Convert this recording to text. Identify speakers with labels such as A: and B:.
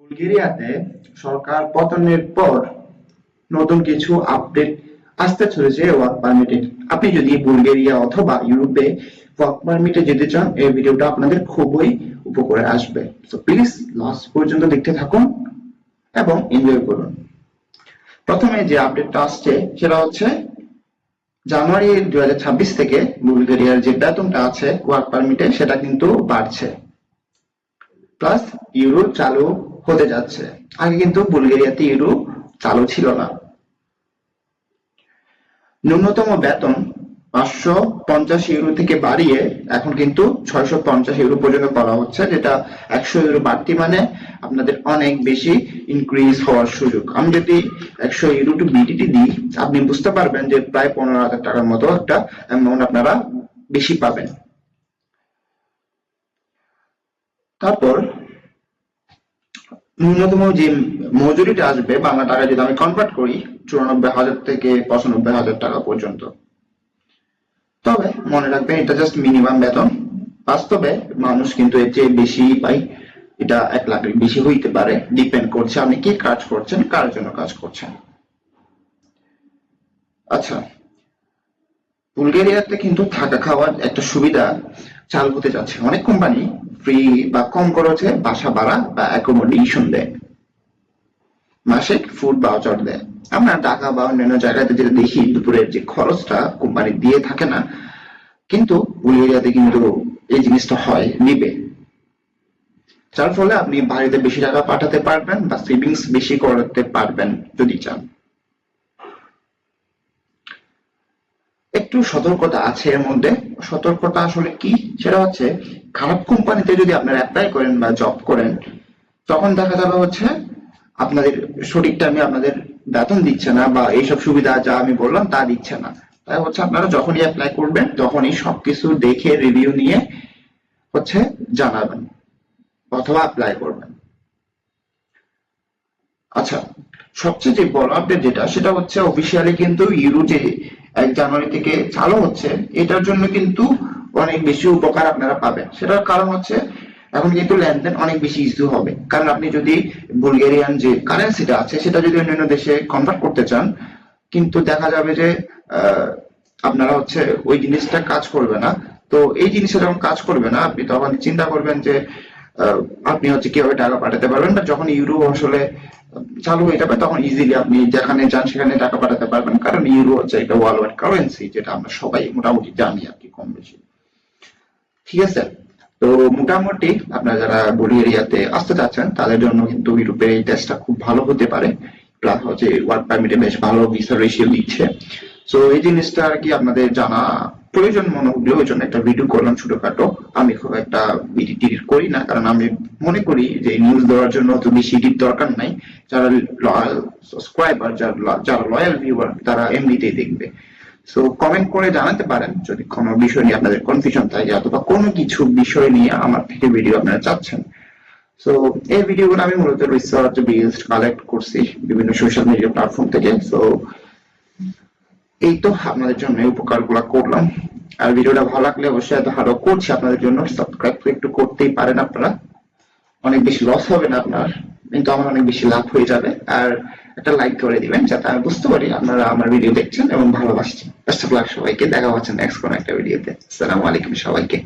A: বুলগেরিয়াতে সরকার পতনের পর নতুন কিছু আপডেট আসতে চলেছে ওয়ার্ক পারমিটে আপনি যদি বুলগেরিয়া অথবা ইউরোপে ওয়ার্ক পারমিটে যেতে চান, এই ভিডিওটা আপনাদের খুবই উপকারে আসবে। তো প্লিজ লাস্ট পর্যন্ত দেখতে থাকুন এবং এনজয় করুন। প্রথমে যে আপডেটটা আসছে, সেটা হচ্ছে জানুয়ারি দু হাজার ছাব্বিশ থেকে বুলগেরিয়ার যে বেতনটা আছে ওয়ার্ক পারমিটে, সেটা কিন্তু বাড়ছে। প্লাস ইউরো চালু হতে যাচ্ছে। আগে কিন্তু বুলগেরিয়াতে ইউরো চালু ছিল না। ন্যূনতম বেতন পাঁচশো পঞ্চাশ ইউরো থেকে বাড়িয়ে এখন কিন্তু ছয়শো পঞ্চাশ ইউরো পর্যন্ত করা হচ্ছে, যেটা একশো ইউরো বাড়তি মানে আপনাদের অনেক বেশি ইনক্রিজ হওয়ার সুযোগ। আমি যদি একশো ইউরো টু বিটিটি দিই, আপনি বুঝতে পারবেন যে প্রায় পনেরো হাজার টাকার মতো একটা অ্যামাউন্ট আপনারা বেশি পাবেন। তারপর ন্যূনতম যে মজুরিটা আসবে বাংলা টাকা যদি আমি কনভার্ট করি, চুরানব্বই হাজার থেকে পঁচানব্বই হাজার টাকা পর্যন্ত। তবে মনে রাখবেন, এটা জাস্ট মিনিমাম বেতন। বাস্তবে মানুষ কিন্তু এর চেয়ে বেশি পাই, এটা এক লাখের বেশি হইতে পারে। ডিপেন্ড করছে আপনি কি কাজ করছেন, কার জন্য কাজ করছেন। আচ্ছা বুলগেরিয়াতে কিন্তু থাকা খাওয়ার একটা সুবিধা চালু হতে যাচ্ছে। অনেক কোম্পানি ফ্রি বা কম খরচে বাসা ভাড়া বা অ্যাকোমোডেশন দেয়। মাসিক ফুড ভাউচার দেয়। আমরা ঢাকা বা অন্যান্য জায়গাতে যেটা দেখি, দুপুরের যে খরচটা কোম্পানি দিয়ে থাকে না, কিন্তু বুলগেরিয়াতে কিন্তু এই জিনিসটা হয়, নিবে। যার ফলে আপনি বাড়িতে বেশি টাকা পাঠাতে পারবেন বা সেভিংস বেশি করতে পারবেন যদি চান। একটু সতর্কতা আছে এর মধ্যে। সতর্কতা আসলে কি? সেটা হচ্ছে খারাপ কোম্পানিতে যদি আপনারা অ্যাপ্লাই করেন বা জব করেন, তখন দেখা যাবে হচ্ছে আপনাদের সঠিক টাইমে আপনাদের বেতন দিচ্ছে না বা এইসব সুবিধা যা আমি বললাম তা দিচ্ছে না। তাই হচ্ছে আপনারা যখনই অ্যাপ্লাই করবেন, তখনই সবকিছু দেখে রিভিউ নিয়ে হচ্ছে জানাবেন অথবা অ্যাপ্লাই করবেন। আচ্ছা সবচেয়ে যে বড় আপডেট যেটা, সেটা হচ্ছে অফিসিয়ালি কিন্তু ইউরো যে এক জানুয়ারি থেকে চালু হচ্ছে, এটার জন্য কিন্তু অনেক বেশি উপকার আপনারা পাবেন। সেটার কারণ হচ্ছে, এখন কিন্তু লেনদেন অনেক বেশি ইস্যু হবে। কারণ আপনি যদি বুলগেরিয়ান যে কারেন্সিটা আছে, সেটা যদি অন্যান্য দেশে কনভার্ট করতে চান, কিন্তু দেখা যাবে যে আপনারা হচ্ছে ওই জিনিসটা কাজ করবে না। তো এই জিনিসটা যখন কাজ করবে না, আপনি তখন চিন্তা করবেন যে আপনি হচ্ছে কীভাবে টাকা পাঠাতে পারবেন? বা যখন ইউরো আসলে চালু হয়ে যাবে, তখন ইজিলি আপনি যেখানে যান সেখানে টাকা পাঠাতে পারবেন। কারণ ইউরো হচ্ছে একটা ওয়ার্ল্ড ওয়াইড কারেন্সি যেটা আমরা সবাই মোটামুটি জানি আর কি কম বেশি। ঠিক আছে? তো মোটামুটি আপনারা যারা বুলগেরিয়াতে আসতে চাচ্ছেন, তাদের জন্য কিন্তু ইউরোপে এই টেস্টটা খুব ভালো হতে পারে। প্লাস হচ্ছে ওয়ার্ক পারমিটে বেশ ভালো ভিসা রেশিও দিচ্ছে। সো এই জিনিসটা আর কি আপনাদের জানা প্রয়োজন মনে হলো ওই জন্য একটা ভিডিও করলাম ছোটখাটো। আমি খুব একটা এডিট করি না, কারণ আমি মনে করি যে নিউজ দেওয়ার জন্য অত বেশি এডিট দরকার নাই। যারা লয়াল সাবস্ক্রাইবার যারা লয়াল ভিউয়ার তারা এমনিতেই দেখবে। সো কমেন্ট করে জানাতে পারেন যদি কোনো বিষয় নিয়ে আপনাদের কনফিউশন থাকে, অথবা কোনো কিছু বিষয় নিয়ে আমার থেকে ভিডিও আপনারা চাচ্ছেন। সো এই ভিডিওগুলো আমি মূলত রিসার্চ বেসড কালেক্ট করছি বিভিন্ন সোশ্যাল মিডিয়া প্ল্যাটফর্ম থেকে। সো এই তো আপনাদের জন্য এই উপকারগুলো করলাম। আর ভিডিওটা ভালো লাগলে অবশ্যই এত ভালো করছি আপনাদের জন্য সাবস্ক্রাইব একটু করতেই পারেন আপনারা। অনেক বেশি লস হবে না আপনার, কিন্তু আমার অনেক বেশি লাভ হয়ে যাবে। আর একটা লাইক করে দিবেন, যাতে আমি বুঝতে পারি আপনারা আমার ভিডিও দেখছেন এবং ভালোবাসছেন। বেস্ট অফ লাক সবাইকে, দেখা হচ্ছে নেক্সট কোনো একটা ভিডিওতে আসসালামু আলাইকুম সবাইকে।